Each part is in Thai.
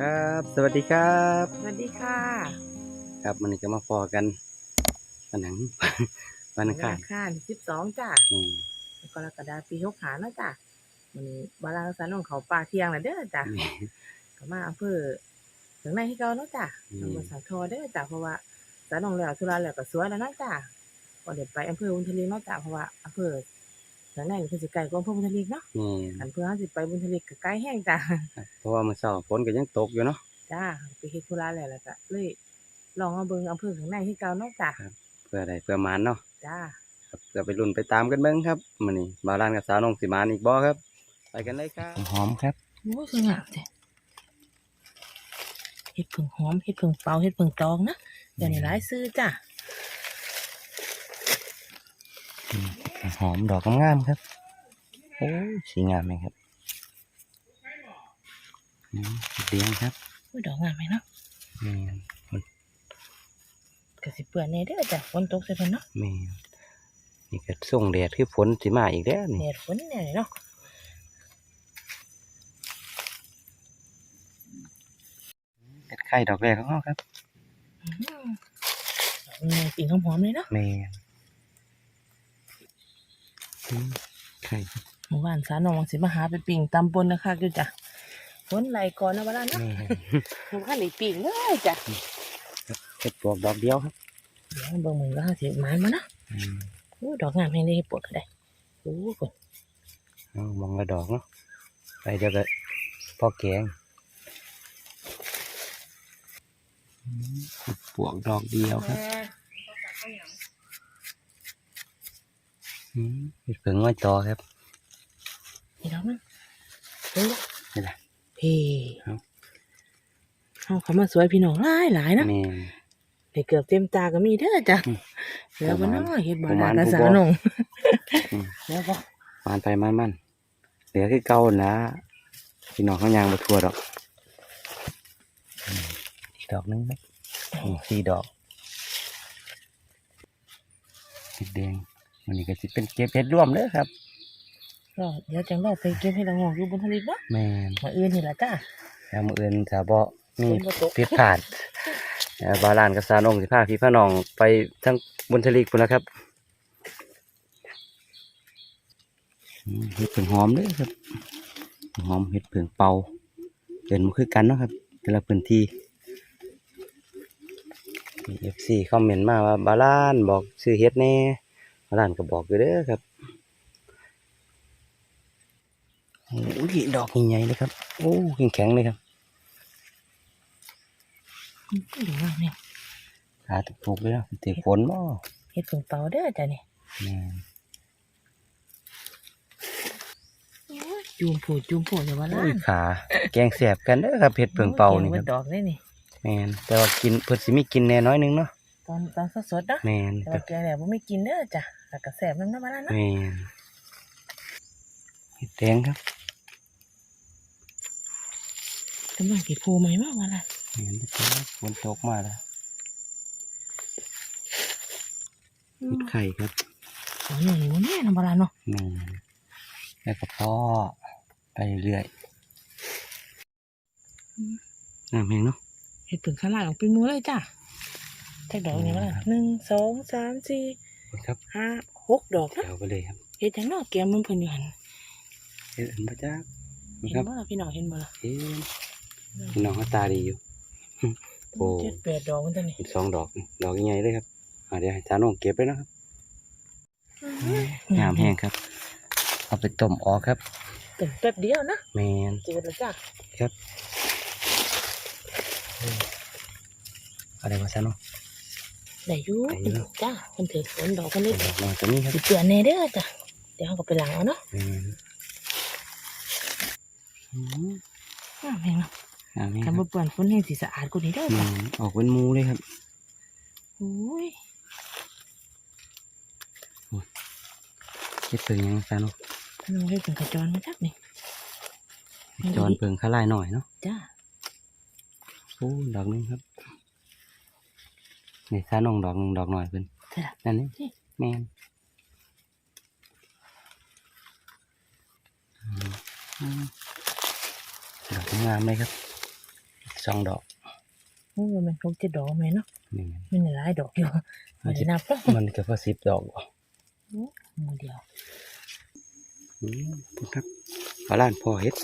ครับ สวัสดีครับสวัสดีค่ะครับมันนี้ก็มาพอกันวันหนังวันอังคารคารสิบสองจ้ะนี่กรกฎาคมปีหกหาเนาะจ้ะมันนี้บาลานซ์สานของเขาป่าเที่ยงแล้วเด้อจ้ะนี่ก็มาอำเภอถึงในให้เก่าเนาะจ้ะอืมอำเภอสาทอเด้อจ้ะเพราะว่าสานของแล้วธุระแล้วก็สวยแล้วเนาะจ้ะก็เด็ดไปอำเภอบุญทลีเนาะจ้ะเพราะว่าอำเภอ ถึงในนี่เพิ่นสิไกลกว่าอำเภอบุญทลีเนาะนี่อันเพื่อเฮาสิไปบุญทลีก็ไกลแห้งจ้ะครับเพราะว่าเมื่อเช้าฝนก็ยังตกอยู่เนาะ จ้าไปเฮ็ดธุระแล้วแล้วก็เลยลองมาเบิ่งอำเภอข้างในให้เก่าเนาะจ้ะเพื่อใดเพื่อหมานเนาะจ้า ครับเพื่อไปรุ่นไปตามกันเบิ้งครับมันนี้บาลานกับสาวน้องสิมานอีกบ่ครับ ไปกันเลยครับหอมครับโอ้ยสวยงามจ้ะเฮ็ดผึ่งหอมเฮ็ดผึ่งเปาเฮ็ดผึ่งตองนะเดี๋ยวนี้หลายซื้อจ้ะ หอมดอกงามๆครับ โอ้ยสีงามไหมครับอืมเลี้ยงครับอุ้ยดอกงามไหมเนาะนี่มันก็สิเปื้อนแน่เด้อจ้ะฝนตกใส่เพิ่นเนาะแม่นนี่ก็ส่งแดดคือฝนสิมาอีกแล้วนี่แดดฝนแน่เลยเนาะเป็ดไข่ดอกแรกของเขาครับอื้อหือมีปิ่งหอมๆเลยเนาะแม่ นอืมไข่ครับหมู่บ้านสาน้องสิมาหาไปปิ่งตำบลนะคะอยู่จ้ะฝนไหลก่อนนะว่าล่ะเนาะแม่นหมู่บ้านได้ปิ่งเลยจ้ะเห็ดปลวกดอกเดียวครับเดี๋ยวเบิ่งมือก็หาสิหมานมาเนาะอืมโอ้ยดอกงามแฮงได้เฮ็ดปวดก็ได้โอ้ยเอามองกระดอกเนาะไปเดี๋ยวก็พอแกงอืมเห็ดปลวกดอกเดียวครับอืม เห็ดเผิงง่อยต่อครับนี่ดอกนึงเฮ้ยนี่แหละเฮ้ครับเอาเขามาสวยพี่น้องหลายหลายๆนะแม่นได้เกือบเต็มตาก็มีเด้อจ้ะอืมแล้วก็น้อยเฮ็ดบ่ประได้มาณภาษาผู้บ่หนงอืมแล้วก็มันไปมันมันเหลือคือเก่านะพี่น้องเขายางมาทั่วดอกอืมอีกดอกหนึงครับอืมสี่ดอกเห็ดแดง วันนี้ก็จะเป็นเก็บเห็ดร่วมเลยครับ ก็เดี๋ยวจังเราไปเก็บให้ละงอกอยู่บนทะเลบ่แม่นมาอื่นนี่ล่ะจ้ะแล้วมืออื่นถ้าบ่มีฝนบ่ตก ผิดพลาดเอ่อบาลานกับซานงสิพาพี่พาน้องไปทั้งบนทะเลพุ่นนะครับอืมเห็ดเผิงหอมเด้อครับ หอมเห็ดเผิงเป่าเดินมาคือกันเนาะครับแต่ละพื้นที่เอฟซีคอมเมนต์มาว่าบาลานบอกซื้อเห็ดแน่ บาลานก็บอกอยู่เด้อครับโอ้ยดอกใหญ่ๆเลยครับ โอ้แข็งๆเลยครับอืมดีมากเนี่ยขาถูกๆเลยนะเตะฝนบ่เฮ็ดผึ่งเปาเด้อจ้ะนี่แม่นจูมผูดจูมผูดอย่าว่าล่ะโอ้ยขา แกงแสบกันเด้อครับเห็ดเผิงเป่านี่ครับดอกเลยนี่แม่นแต่ว่ากินเพิ่นสิมีกินแน่น้อยหนึงเนาะตอนตอนสดๆเนาะแม่นแต่ว่าแกงแล้วบ่ไม่กินเด้อจ้ะ แล้วก็แซ่บนำน้ำมันเนาะแม่นเห็ดแดงครับกำลังสิผูใหม่มาว่าล่ะเห็นแต่ฝนตกมาแล้วเห็ดไข่ครับอ๋อนี่นี่บ่แม่นบ่ล่ะเนาะแม่นแล้วก็พ่อไปเรื่อยน้ำแห้งเนาะเฮ็ดผึ่งข้างล่างออกเป็นหมู่เลยจ้ะแท็กดอกนี่ว่าล่ะหนึ่งสองสามสี่ ครับห้าหกดอกนะเดี๋ยวไปเลยครับเฮ็ดจังเนาะแกมมันเพิ่นอยู่หั่นเห็ดอันพระเจ้านะเห็คนรับบ่ล่ะพี่น้องเห็นบ่ล่ะเห็นพี่น้องเขาตาดีอยู่โอ้เจ็ดแปดดอกมันตัวนี้อีกสองดอกดอกใหญ่ๆเลยครับอ่าเดี๋ยวให้ทาน้องเก็บไว้นะครับงามแห้งครับ เอาไปต้มออกครับตึงแป๊บเดียวนะแมนจืดแล้วจ้ะครับอะไรมาซะเนาะ ได้อยู่ได้อยู่จ้ะเพิ่นถือฝนดอกกันนิดดอกน้อยตัวนี้ครับสิเปื่อนแน่เด้อจ้ะเดี๋ยวเราก็ไปล้างเอาเนาะแมนอืมอ้าวแม่งเนาะงามแห้งคถ้ารับบ่เปื่อนฝนแห้งสิสะอาดกว่านี้เด้อแมจ้ะนออกเป็นหมูเลยครับโอ้ยเฮ็ดเพิงยังซะเนาะท่านเอาไว้ถึงกระจรมาจักนี่จอนเพิงข้าลายหน่อยเนาะจ้าโอ้ดอกหนึงครับ นี่ซาน้องดอกหนึงดอกหน่อยเพิ่นใช่ละนั่นนี่นี่แมนอืมอืมดอกงามเลยครับสองดอกโอ้มันคงจะดอกไหมเนาะนี่มันหลายดอกอยู่มันจะนับเนาะมันก็พอสิบดอกบ่มือเดียวอืมพุ่นครับปลาล้านพอเฮ็ด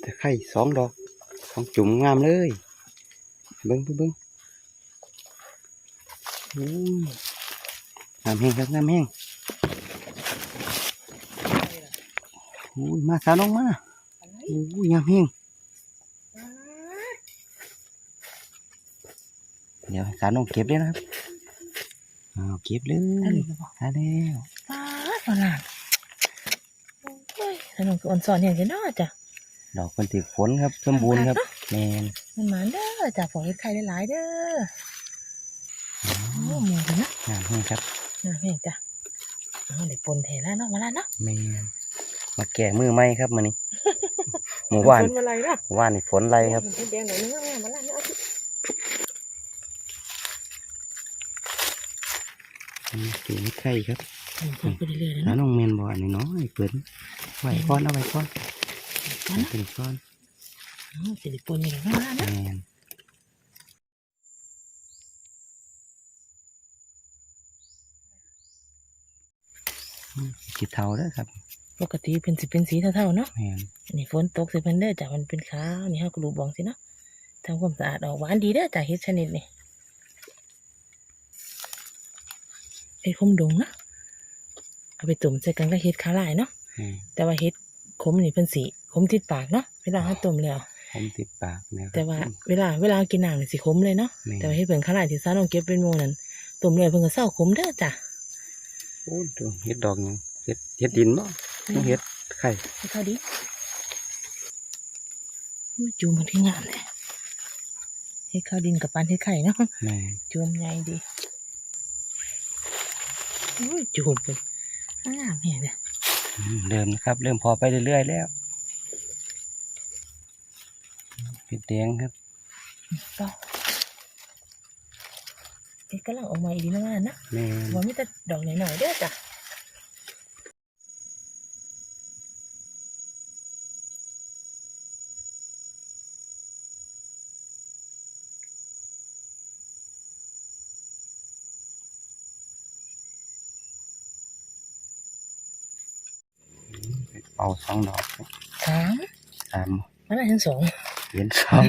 แต่ไข่สองดอกสองจุ่มงามเลยเบิ้งเบิ้ง เบิ้งอู้ยงามแห้งครับงามแห้งอู้ยมาสาวน้องมาอู้ยงามแห้งเดี๋ยวให้สาวน้องเก็บเลยนะครับอ้าวเก็บเลยอันนี้ก็บอกได้แล้วป้าดมาล่ะโอ้ยสนุกอ่อนสอนอย่างจะน่าจ้ะดอกคนติดฝนครับสมบูรณ์ครับแมนมันหมานเด้อจ้ะฝอกเฮ็ดไข่หลายๆเด้อโอ้ หมูกันนะงามแห้งครับน่าเพียงจ้ะเอาเดี๋ยวปนเทแล้วเนาะมาแล้วเนาะแมนมาแก่มือไหมครับมื้อนี้หมู่บ้านปนอะไรเนาะหมู่บ้านนี่ฝนไรครับแดงหน่อยนึงเอามาแล้วเนี่ยเอาสิอืมเก่งไข่ครับอืมปนไปเรื่อยๆเลยแล้วเนาะน้องเมนบอกอันนี้น้อยเปิดไว้ก้อนเอาไว้ก้อนเอาเอานะเป็นก้อนเอาสิได้ปนอย่างนั้นแมนะนอืมขี ดเทาเด้อครับ ปกติเป็นสิเป็นสีเท่าๆเนาะแมนอันนี้ฝนตกสิเพิ่นเด้อจ้ะมันเป็นขาวนี่เฮาก็รูบองสิเนาะทำความสะอาดออกหวานดีเด้อจ้ะเฮ็ดชนิดนี้เฮ็ดคมดงนะเอาไปตุ่มใส่กันก็เฮ็ดขาลายเนาะแมนแต่ว่าเฮ็ดขมนี่เพิ่นสิขมติดปากเนาะเวลาเฮาต้มแล้ว ผมติดปากนะครับ แต่ว่าเวลาเวลากินน้ำนี่สิขมเลยเนาะแม่น แต่ว่าเฮ็ดเพิ่นขาลายที่ซาน้องเก็บเป็นโมนั่นต้มแล้วเพิ่นก็เศร้าขมเด้อจ้ะ โอ้ดูเฮ็ดดอกหยังเฮ็ดเฮ็ดดินเนาะเฮ็ดไข่เฮ็ดเท่าดีอุ้ยจูมมันที่งามเลยเฮ็ดข้าวดินกับปานเฮ็ดไข่เนาะแมนจูมใหญ่ดีอุ้ยจูมเป็นงามแฮะเนี่ยอืมเริ่มนะครับ เริ่มพอไปเรื่อยๆแล้วปิดแดงครับ ก็เฮ็ดกำลังออกมาอีกแล้วนะแมนว่ามีแต่ดอกหน่อยๆเด้อจ้ะเอาสองดอกครับสามสามมันได้ทั้งสองเหรียญสอง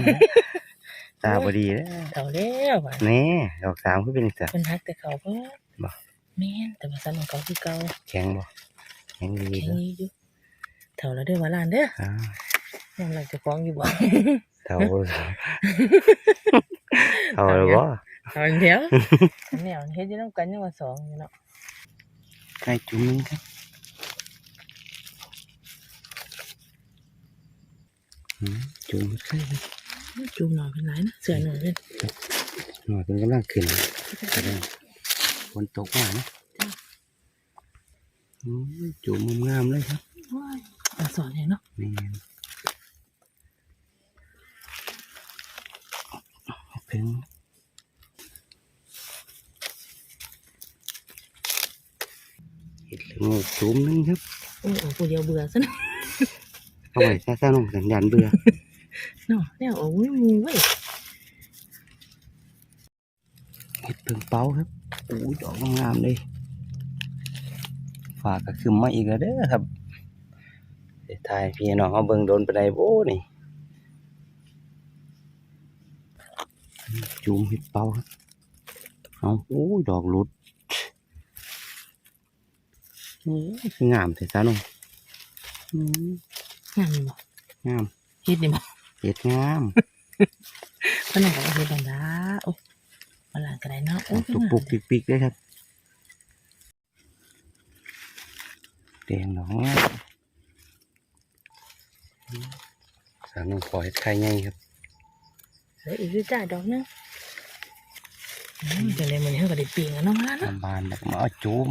ตาบดีแล้วเท่าแล้วว่ะนี่ดอกสามคือเป็นสัตว์เพิ่นฮักแต่เขาเพิ่นบ่แม่นแต่ว่าสันของเขาคือเก่าแข็งบ่แข็งดีแข็งเนาะนี้อยู่เท่าแล้วเด้อว่าหลานเด้ออ่ายังหลังจะฟ้องอยู่บ่เท่าเท่าแล้วบ่เอาอย่างเดียวอันเดียวเฮ็ดอยู่นำกันยังว่าสองอยู่เนาะไก่จุ่มหนึงครับอืมจุ่มไข่ครับ จูงหน่อยเป็นไรนะเสือหน่อยเป็นหน่อยเป็นกำลังขึ้นแสดงฝนตกมานะอืมจุ่มงามๆเลยครับว้ายเอาสอนเลยเนาะนี่เพิ่งเห็ดละโงูจุ่มหนึงครับโอ้โหผู้เดียวเบื่อซะนะเอาไว้ซะซะลงสัญญาณเบื่อ เนาะเนี่ยโอ้ยมูเว้ยเห็ดเพิ่งเป้าครับอู้ยดอกงามๆเลยฝากก็คือมาอีกแล้วเด้อครับเดี๋ยวทายพี่น้องเอาเบิ่งโดนไปได้โบ้นี่จุ่มเห็ดเป้าครับเอาอู้ยดอกหลุดโอ้ยคืองามแต่ซะน้องอืมงามอยู่บ่งามเฮ็ดดีบ่ เห็ดงามเพิ่นน่ะก็เฮ็ดดังดาโอ้ยมาหลานก็ได้เนาะโอ้ยตุกปุกปิกปิกเลยครับแดงดอกงามสามน้องขอเห็ดไข่ใหญ่ครับเหลืออีกอยู่จ้าดอกนึงอืมจังได๋มื้อนี้เฮาก็ได้ปิ้งแล้วเนาะมาแล้วเนาะบานแบบมาเอาจุ่ม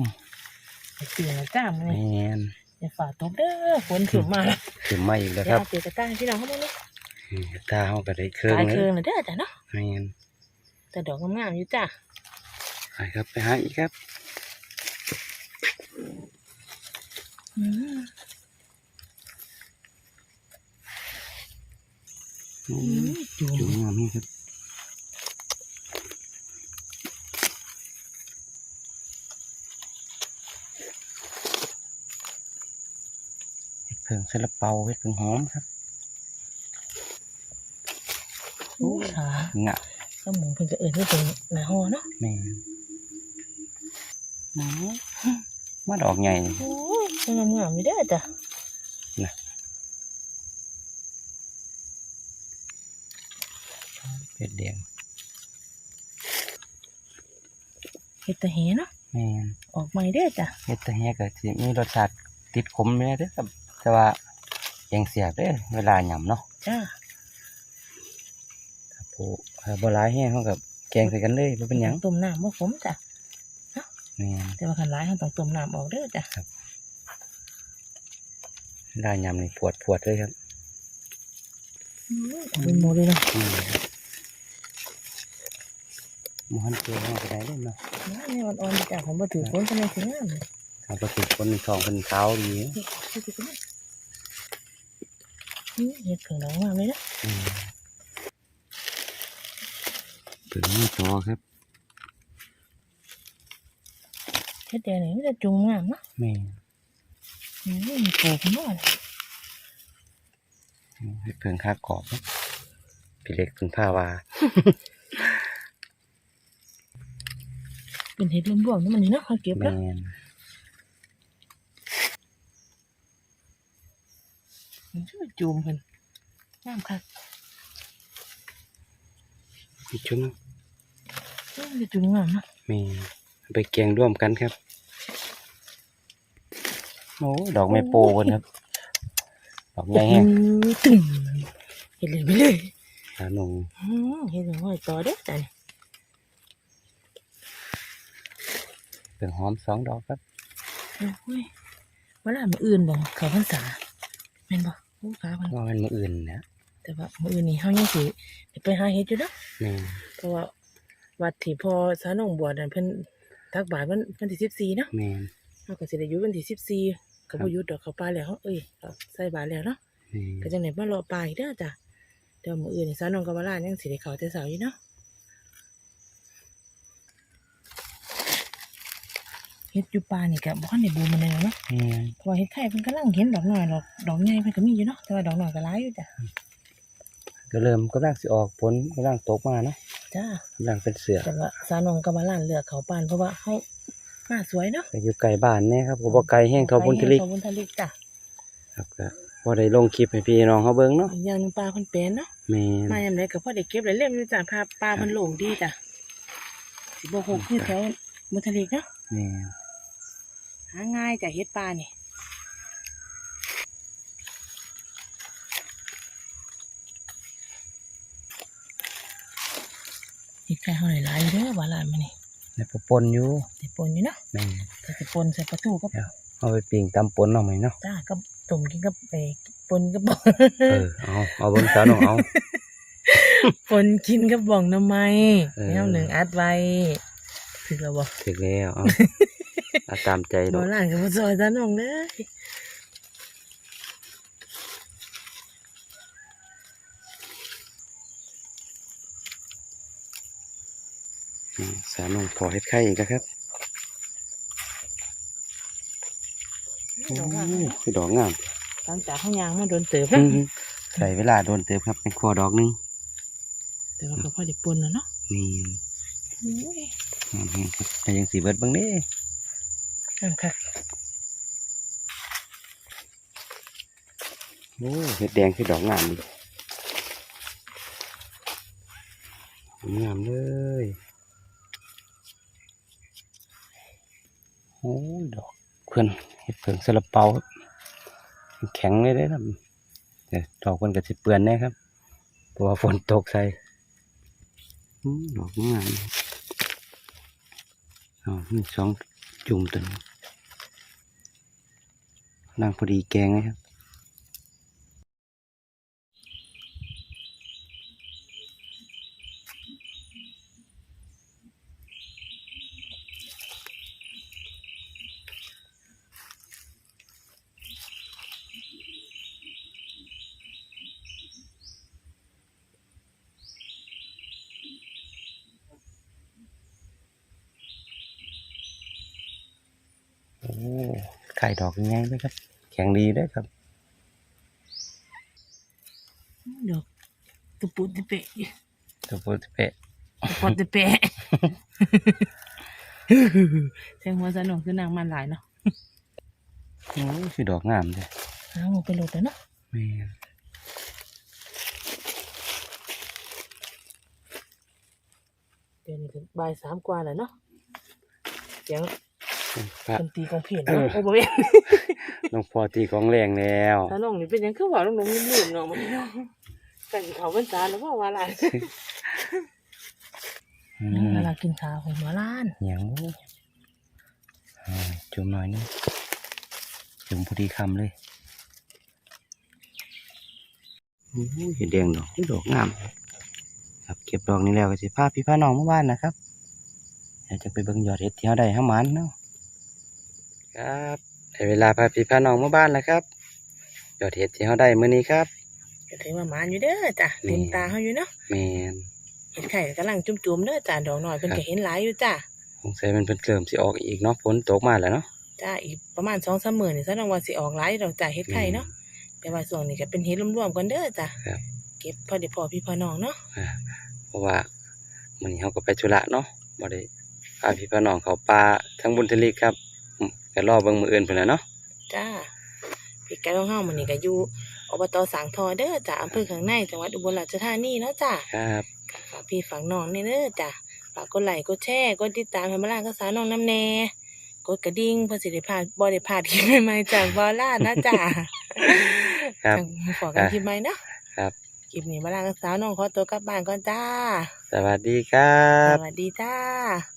ได้ปิ้งแล้วจ้ามื้อแมนี้นอย่าฝ่าตกเด้อฝนถึงมาแล้วขึ้นมาอีกแล้วเดี๋คยวรับเอาเปียกระต้ายพี่น้องเขามาเลยนี่ ตาเขาก็ได้เครื่องกายเลเครื่องยเลยเด้อจ้ะเนาะแมนแต่ดอกงามๆอยู่จ้ะไปครับไปหาอีกครับอืมโอ้อืมจุ่จุ่มมงามนี่ครับเห็ดเพิ่งซาลาเปาเห็ดเพิ่งหอมครับ โอ้ขางะก็หมูเพิ่นจะเอิ้นว่าเป็นหน้าฮอเนาะแม่นมามาดอกใหญ่นี่โอ้ยงามงามๆอยู่เด้อจ้ะเป็ดแดงเฮ็ดแตะแหเนาะแม่นออกใหม่เด้อจ้ะเฮ็ดแต่แฮก็สิมีรสชาติติดขมเลยเด้อครับแต่ว่ายังเสียบเด้อเวลาหย่ำเนาะจ้าครับ ผู้ถ้าบ่หลายแฮงเฮากับแกงใส่กันเลยบ่เป็นหยังต้มน้ำบ่ขมจ้ะแม่นแต่ว่าคันหลายเฮาต้องต้มน้ำออกเด้อจ้ะเวลาหย่ำนี่ปวดปวดเลยครับเป็นโมเลยเนาะอืมบ่หันเจอเฮาก็ได้เด้อเนาะน้ำเนี่ยอ่อนๆจ้ะผมบ่ถือฝนก็ไม่ถึงงามเลยถ้าบ่ติดคนทองเพิ่นขาวดีนี่คือสิเป็นนี่เฮ็ดเพิ่งดอกงามเลยนะ อืมเพิ่นมาต่อครับเฮ็ดแดงนี่มันจะจุงงามเนาะแม่นนี่มีปลูกขึ้นมาเลยเฮ็ดเพิ่งคากรอบครับพี่เล็กเพิ่นพาว่าเป็นเฮ็ดรวมๆนี่มันนี่เนาะเขาเก็บแม่แล้วนมันชื่อจูมเพิ่นงามคักอีกชุดหนึงมัน จะจุงงามเนาะมีไปแกงร่วมกันครับโอ้ดอกไม้โปกันครับ ดอกใหญ่แห้งอื้อตึงเฮ็ดเลยไปเลยตาหนงอือเฮ็ดหน่อยต่อเด้อจ้ะนี่เป็นหอมสองดอกครับโอ้ยเวลามื้ออื่นบ่เข้าพรรษาแม่นบ่โอ้ฟ้าเพิ่นว่ามันมืออื่นนะแต่ว่ามื้ออื่นนี่เฮายังสิได้ไปหาเฮ็ดอยู่เนาะแม่เพราะว่า วัดที่พ่อสาหนองบวชนั่นเพิ่นตักบาตรวันวันที่14เนาะแม่เฮาก็สิได้อยู่วันที่14ก็บ่หยุดดอกเข้าป่าแล้วเฮาเอ้ยเอาใส่บาตรแล้วเนาะแม่ก็จังได๋มารอป่าอีกเด้อจ้ะเดี๋ยวมื้ออื่นนี่สาหนองกับว่าลานยังสิได้เข้าแต่เช้าอยู่เนาะเฮ็ดอยู่ป่านี่ก็บ่คันได้บูมมันเลยเนาะแม่เพราะว่าเฮ็ดไข่เพิ่นกำลังเห็นดอกน้อยดอกดอกใหญ่เพิ่นก็มีอยู่เนาะแต่ว่าดอกน้อยก็หลายอยู่จ้ะ ก็เริ่มกำลังสิออกผลกำลังตกมาเนาะจ้ากำลังเป็นเสือแต่ว่าสาหนองกับว่าลานเลือกเขาปานเพราะว่าเฮามาสวยเนาะก็อยู่ไกลบ้านแน่ครับก็บ่ไกลแห้งเท่าบุญทลิกเขาบุญทลิกจ้ะครับก็บ่ได้ลงคลิปให้พี่น้องเขาเบิ่งเนาะอีกอย่างหนึงปลาเพิ่นเป็นเนาะแม่มายามใดก็พอได้เก็บได้เล่มอยู่จ้ะพาปลาเพิ่นโหลงดีจ้ะสิบ่หกคือแถวบุญทลิกเนาะแม่หาง่ายจ้ะเฮ็ดปลานี่ ดไข่เฮาหลายๆอยู่เด้อว่าลานมานี่แล้วก็ปนอยู่สิปนอยู่เนาะแม่แต่สิปนใส่ปลาทูก็เอาไปปิ้งตำปนเอาไหมเนาะจ้าก็ต้มกินกับไปปนกับบ่องเออเอาเอาเบิ่งสาวน้องเอาปนกินกับบ่องหน้ำไม้เออ แนวหนึ่งอัดไว้ถึกแล้วบ่ถึกแล้วเอาเอาตามใจดบ่อกล้านกับบ่ซอยจ้าน้องเด้อ สารนงพอเฮ็ดไข่อีกแล้วครับดอกงามโอ้คือดอกงามหลังจากข้างยางมาโดนเติบอืแล้วมใส่เวลาโดนเติบครับเป็นครัวดอกหนึงแต่ว่าก็พอได้ปนแล้วเนาะนี่โอ้ยงามแฮงครับแต่ยังสีเบิดเบางเด้งามคักโอ้เห็ดแดงคือดอกงามดิงามเลย โอ้ดอกเพื่อนเห็ดเผือกสลับเปาแข็งเลยเด้ครับแต่ดอกมันก็จะเปื่อนแน่ครับเพราะว่าฝนตกใส่ดอกงามอ๋อมีสองจุ่มตัวนี้นางพอดีแกงนะครับ โอ้ไข่ ดอกยังไงไหมครับ แข็งดีเด้วยครับ ดอกตุปุติเปะตัวโปรติเปะตุปอติเปะแทงหัวสนองคือนางมันหลายเนาะโอ้ยคือดอกงามเลยหาหมูไปโหลดแล้วเนาะแม่นเดี๋ยวนี้ก็บ่ายสามกว่าแล้วเนาะเสียง พระดนตรีของเพียนเออโอ้บ่เว้นน้องพอตีของแรงแล้วถ้าน้องนี่เป็นหยังคือว่าน้องน้องลืมๆน้องมันเนาะกันเขาพรรษาแล้วว่าว่าหลายอืมเวลากินข้าวของหัวล้านเหนียวอ่าจุ่มหน่อยนึงจุ่มพอดีคำเลยโอ้ยเห็นแดงดอกอุ๊ยดอกงาม ครับเก็บดอกนี้แล้วก็สิพาพี่พาน้องมาบ้านนะครับเดี๋ยวจะไปเบิ่งยอดเห็ดที่เขาได้ห้ามันเนาะ ครับได้เวลาพาพี่พาน้องมาบ้านแล้วครับยอดเห็ดที่เขาได้มื้อนี้ครับก็ถือว่าหมานอยู่เด้อจ้ะนี่เต็มตาเฮาอยู่เนาะแมนเห็ดไข่กำลังจุ่มๆเด้อจ้ะดอกน้อยเพิ่นครัก็บเห็นหลายอยู่จ้ะสงสัยมันเป็นเริ่มสิออกอีกเนาะฝนตกมาแล้วเนาะจ้ะอีกประมาณ2-3มื้อนี่ซะน้องว่าสิออกหลายดอกจ้ะเห็ดไข่เนาะแต่ว่าช่วงนี้ก็เป็นเห็ดรวมๆกันเด้อจ้ะครับเก็บพอได้พอพี่พอน้องเนาะอ่าเพราะว่ามื้อนี้เขาก็ไปธุระเนาะบ่ได้พาพี่พาน้องเขาป่าทั้งบุญทลีครับอืม ก็รอเบิ่งมื้ออื่นพุ่นน่ะเนาะจ้าพี่ไก่ของเฮามื้อนี้ก็อยู่อบตสางทอเด้อจ้ะอำเภอข้างในจังหวัดอุบลราชธานีเนาะจ้ะครับฝากพี่ฝากน้องนี่เด้อจ้ะฝากกดไลค์กดแชร์กดติดตามให้มาล่าก็สาวน้องน้ำแน่กดกระดิ่งเพื่อสิได้พลาดบ่ได้พลาดคลิปใหม่ๆจากบอล่านะจ้ะครับจังขอกันคลิปใหม่เนาะครับคลิปนี้มาล่าก็สาวน้องขอตัวกลับบ้านก่อนจ้า สวัสดีครัสบวัสดีจ้า